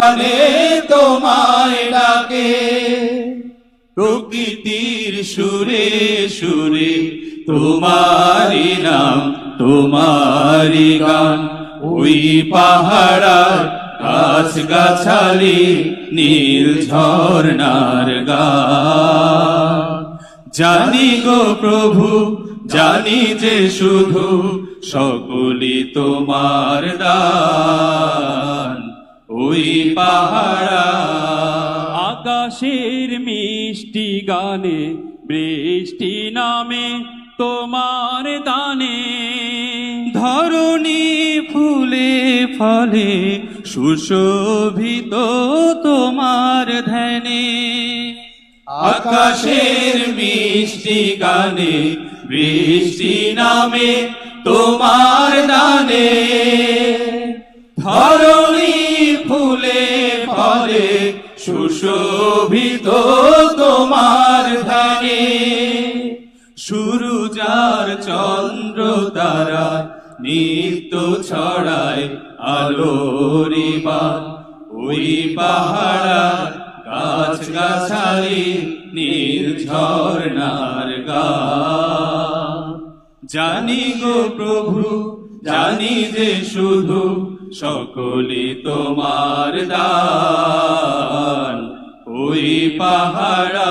মানে তোমায় ডাকে। প্রকৃতির সুরে সুরে তোমারি নাম তোমারি গান। ওই পাহাড়ার গাছ গাছালি নীল ঝর্ণার গান জানি গো প্রভু, জানি যে শুধু সকলি তোমার দান ওই পাহাড়া। আকাশের মিষ্টি গানে বৃষ্টি নামে তোমার দানে। ধরণী ফুলে ফলে সুশোভিত তোমার ধ্যানে। আকাশের মিষ্টি গানে বৃষ্টি নামে তোমার দানে। ফলে সুশোভিত তোমার ধানে শুরু যার চন্দ্র তারা নিত্য ছড়ায় আলোরি বান। ওই পাহাড়া গাছ গাছালি নীল ঝর্ণার গা। জানি গো প্রভু জানি যে শুধু সকলি তোমার দান। ওই পাহাড়া।